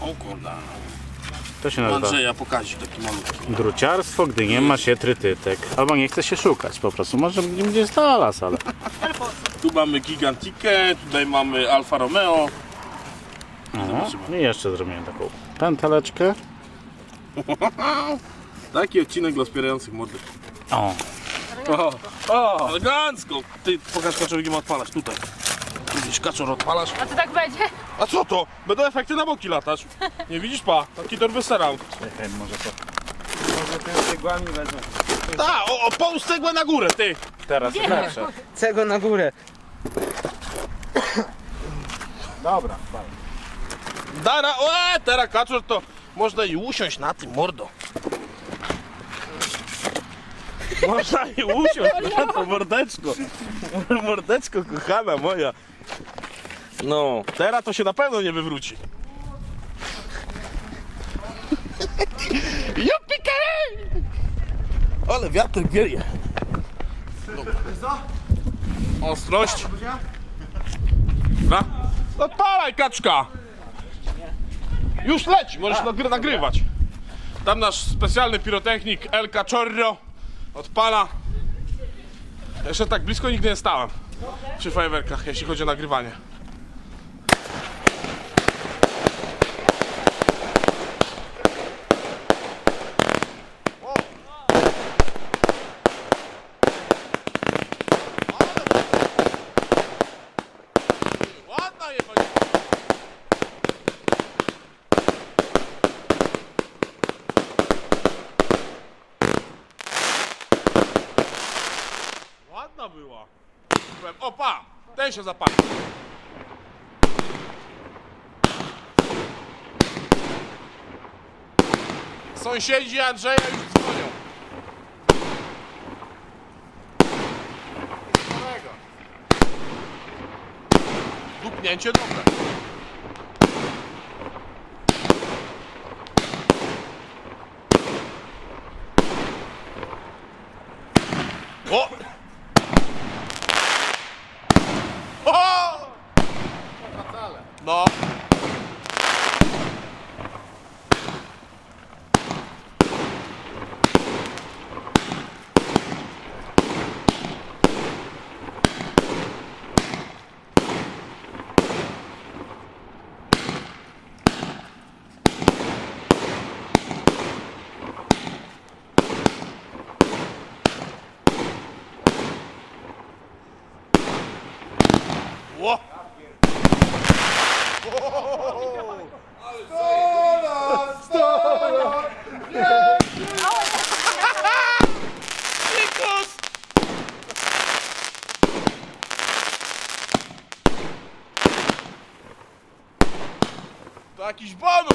O kurde. To się nazywa Andrzeja pokazi taki malutki. druciarstwo, gdy nie ma się trytytek. Albo nie chce się szukać po prostu. Może gdzie znalazł, ale... Tu mamy Gigantikę, tutaj mamy Alfa Romeo. No. Zobaczymy. I jeszcze zrobiłem taką pęteleczkę. Taki odcinek dla wspierających młodych. O, O, o, elegancko. Ty pokaż kaczorowi odpalasz tutaj. Widzisz, kaczor odpalasz. A to tak będzie? A co to? Będą efekty na boki latać. Nie widzisz pa? Taki torby surround. czekaj, może to... Może tym cegłami wezmę. Ta, o, o połóż cegłę na górę, ty. Teraz lepsze. Cegło na górę. Dobra, fajnie. Dara, o, e, teraz kaczor to można i usiąść na tym, mordo. Można i usiąść na to mordeczko. Mordeczko kochana moja. No, teraz to się na pewno nie wywróci. Jupikary! Ale wiatr wieje. Ostrość. Dobra. Odpalaj kaczka! Już leci, możesz nagry nagrywać. Tam nasz specjalny pirotechnik El Cachorro odpala. Jeszcze tak blisko nigdy nie stałem przy fajerwerkach, jeśli chodzi o nagrywanie. Była. Opa! Ten się zapalił. Sąsiedzi Andrzeja już dzwonią. Dupnięcie dobre. O! No. O! To jakiś bonus!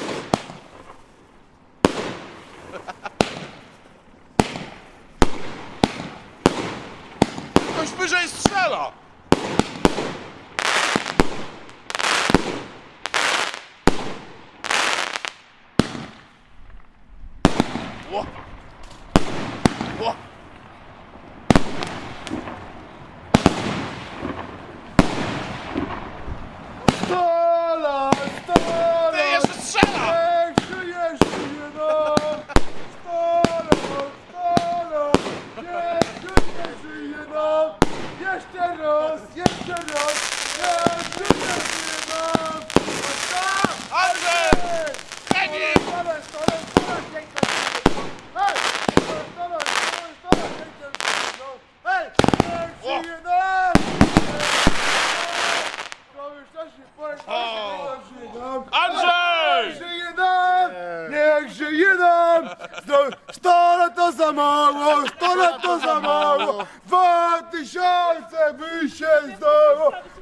Ktoś wyżej strzela! Starata samego, starata samego, dwa tysiące wyświetlało,